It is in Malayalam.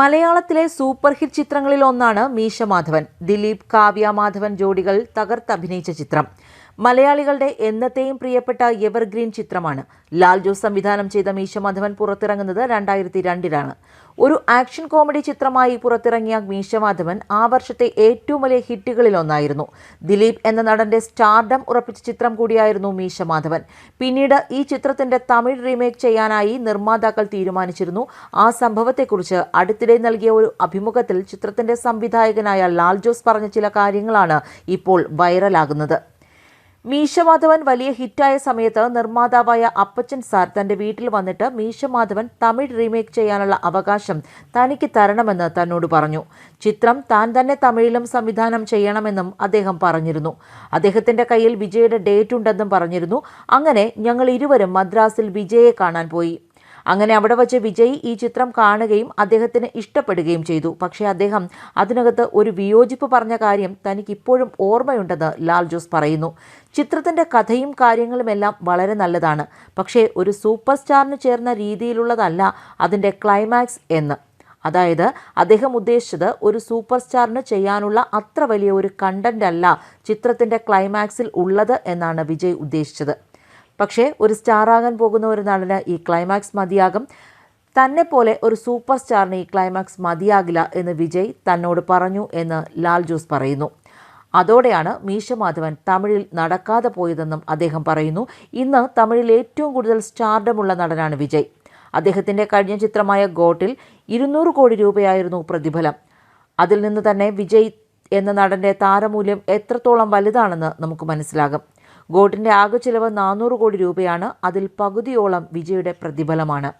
മലയാളത്തിലെ സൂപ്പർ ഹിറ്റ് ചിത്രങ്ങളിൽ ഒന്നാണ് മീശ മാധവൻ ദിലീപ് കാവ്യ മാധവൻ ജോഡികൾ തകർത്തഭിനയിച്ച ചിത്രം. മലയാളികളുടെ എന്നത്തെയും പ്രിയപ്പെട്ട എവർഗ്രീൻ ചിത്രമാണ്. ലാൽ ജോസ് സംവിധാനം ചെയ്ത മീശ മാധവൻ പുറത്തിറങ്ങുന്നത് രണ്ടായിരത്തി രണ്ടിലാണ് ഒരു ആക്ഷൻ കോമഡി ചിത്രമായി പുറത്തിറങ്ങിയ മീശ മാധവൻ ആ വർഷത്തെ ഏറ്റവും വലിയ ഹിറ്റുകളിലൊന്നായിരുന്നു ദിലീപ് എന്ന നടന്റെ സ്റ്റാർഡം ഉറപ്പിച്ച ചിത്രം കൂടിയായിരുന്നു മീശ മാധവൻ. പിന്നീട് ഈ ചിത്രത്തിന്റെ തമിഴ് റീമേക്ക് ചെയ്യാനായി നിർമ്മാതാക്കൾ തീരുമാനിച്ചിരുന്നു. ആ സംഭവത്തെക്കുറിച്ച് അടുത്തിടെ നൽകിയ ഒരു അഭിമുഖത്തിൽ ചിത്രത്തിന്റെ സംവിധായകനായ ലാൽ ജോസ് പറഞ്ഞ ചില കാര്യങ്ങളാണ് ഇപ്പോൾ വൈറലാകുന്നത്. മീശമാധവൻ വലിയ ഹിറ്റായ സമയത്ത് നിർമ്മാതാവായ അപ്പച്ചൻ സാർ തന്റെ വീട്ടിൽ വന്നിട്ട് മീശമാധവൻ തമിഴ് റീമേക്ക് ചെയ്യാനുള്ള അവകാശം തനിക്ക് തരണമെന്ന് തന്നോട് പറഞ്ഞു. ചിത്രം താൻ തന്നെ തമിഴിലും സംവിധാനം ചെയ്യണമെന്നും അദ്ദേഹം പറഞ്ഞിരുന്നു. അദ്ദേഹത്തിന്റെ കയ്യിൽ വിജയുടെ ഡേറ്റ് ഉണ്ടെന്നും പറഞ്ഞിരുന്നു. അങ്ങനെ ഞങ്ങൾ ഇരുവരും മദ്രാസിൽ വിജയെ കാണാൻ പോയി. അങ്ങനെ അവിടെ വച്ച് വിജയ് ഈ ചിത്രം കാണുകയും അദ്ദേഹത്തിന് ഇഷ്ടപ്പെടുകയും ചെയ്തു. പക്ഷേ അദ്ദേഹം അതിനകത്ത് ഒരു വിയോജിപ്പ് പറഞ്ഞ കാര്യം തനിക്ക് ഇപ്പോഴും ഓർമ്മയുണ്ടെന്ന് ലാൽ ജോസ് പറയുന്നു. ചിത്രത്തിന്റെ കഥയും കാര്യങ്ങളുമെല്ലാം വളരെ നല്ലതാണ്. പക്ഷേ ഒരു സൂപ്പർ സ്റ്റാറിന് ചേർന്ന രീതിയിലുള്ളതല്ല അതിന്റെ ക്ലൈമാക്സ് എന്ന്. അതായത് അദ്ദേഹം ഉദ്ദേശിച്ചത് ഒരു സൂപ്പർ സ്റ്റാറിന് ചെയ്യാനുള്ള അത്ര വലിയ ഒരു കണ്ടന്റ് അല്ല ചിത്രത്തിന്റെ ക്ലൈമാക്സിൽ ഉള്ളത് എന്നാണ് വിജയ് ഉദ്ദേശിച്ചത്. പക്ഷേ ഒരു സ്റ്റാറാകാൻ പോകുന്ന ഒരു നടന് ഈ ക്ലൈമാക്സ് മതിയാകും. തന്നെ പോലെ ഒരു സൂപ്പർ സ്റ്റാറിന് ഈ ക്ലൈമാക്സ് മതിയാകില്ല എന്ന് വിജയ് തന്നോട് പറഞ്ഞു എന്ന് ലാൽ ജോസ് പറയുന്നു. അതോടെയാണ് മീശമാധവൻ തമിഴിൽ നടക്കാതെ പോയതെന്നും അദ്ദേഹം പറയുന്നു. ഇന്ന് തമിഴിൽ ഏറ്റവും കൂടുതൽ സ്റ്റാർഡമുള്ള നടനാണ് വിജയ്. അദ്ദേഹത്തിന്റെ കഴിഞ്ഞ ചിത്രമായ ഗോട്ടിൽ ഇരുന്നൂറ് കോടി രൂപയായിരുന്നു പ്രതിഫലം. അതിൽ നിന്ന് തന്നെ വിജയ് എന്ന നടന്റെ താരമൂല്യം എത്രത്തോളം വലുതാണെന്ന് നമുക്ക് മനസ്സിലാകും. ഗോട്ടിന്റെ ആകെ ചിലവ് നാനൂറ് കോടി രൂപയാണ്. അതിൽ പകുതിയോളം വിജയുടെ പ്രതിഫലമാണ്.